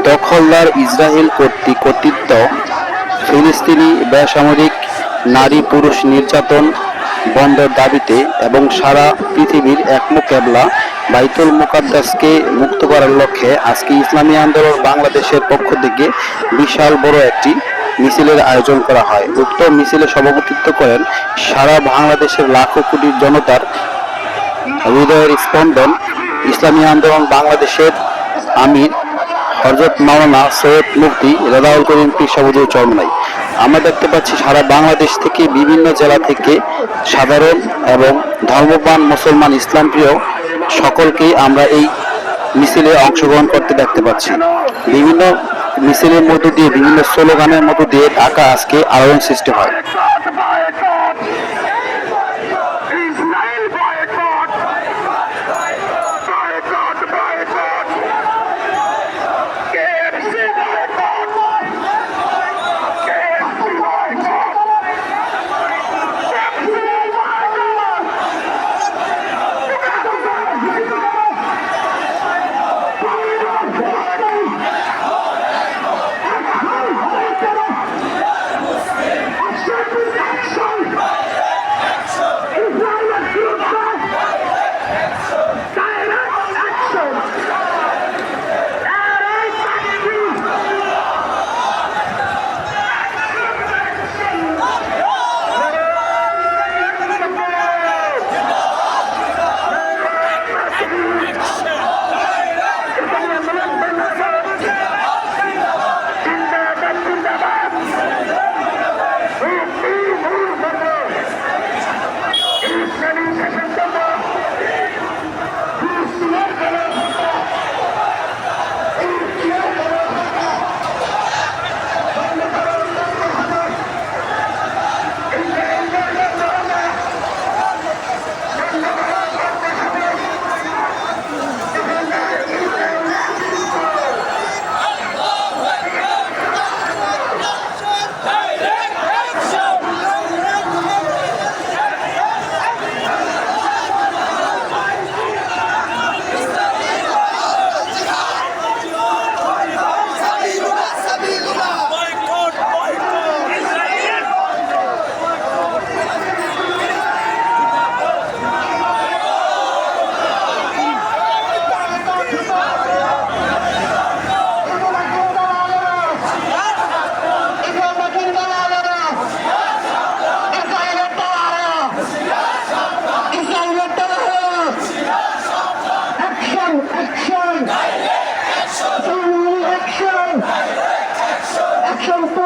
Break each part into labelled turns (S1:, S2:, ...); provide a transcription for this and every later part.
S1: দখলদার ইসরায়েল কর্তৃক কর্তৃত্ব, ফিলিস্তিনি বেসামরিক নারী পুরুষ নির্যাতন বন্ধের দাবিতে এবং সারা পৃথিবীর একমুখ কেবলা বাইতুল মুকাদ্দাসকে মুক্ত করার লক্ষ্যে আজকে ইসলামী আন্দোলন বাংলাদেশের পক্ষ থেকে বিশাল বড় একটি মিছিলের আয়োজন করা হয়। উক্ত মিছিলে সভাপতিত্ব করেন সারা বাংলাদেশের লাখো কোটি জনতার হৃদয়ের স্পন্দন ইসলামী আন্দোলন বাংলাদেশের আমির হজরত মাওলানা সৈয়দ মুফতি রেদাউল করিম পিসাবুজুর চরমনাই আমরা দেখতে পাচ্ছি সারা বাংলাদেশ থেকে বিভিন্ন জেলা থেকে সাধারণ এবং ধর্মপ্রাণ মুসলমান ইসলাম প্রিয় সকলকেই আমরা এই মিছিলে অংশগ্রহণ করতে দেখতে পাচ্ছি। বিভিন্ন মিছিলের মধ্য দিয়ে, বিভিন্ন স্লোগানের মধ্য দিয়ে ঢাকা আজকে আলোড়ন সৃষ্টি হয়। সংস্থা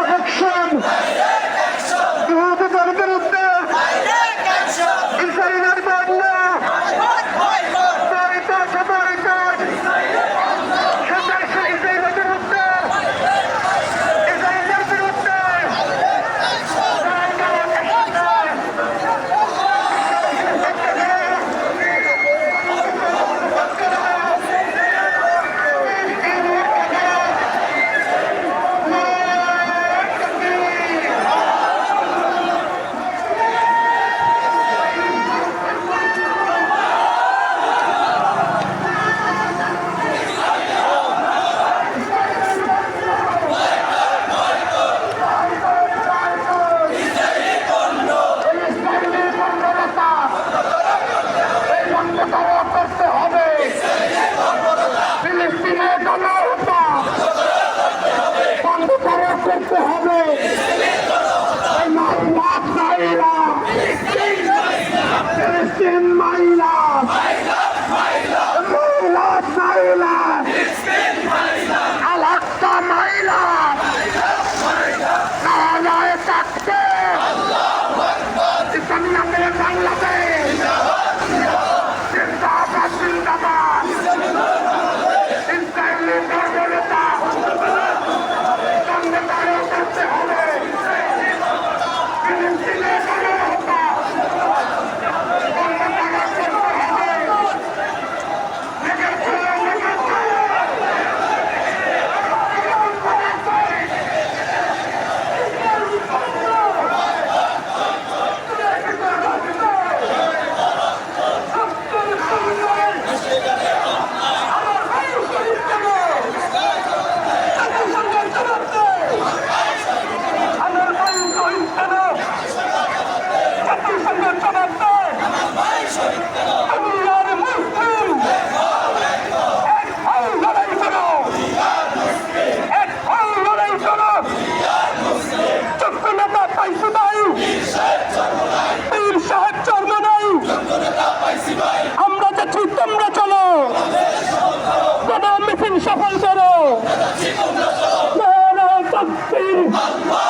S1: তাকবীর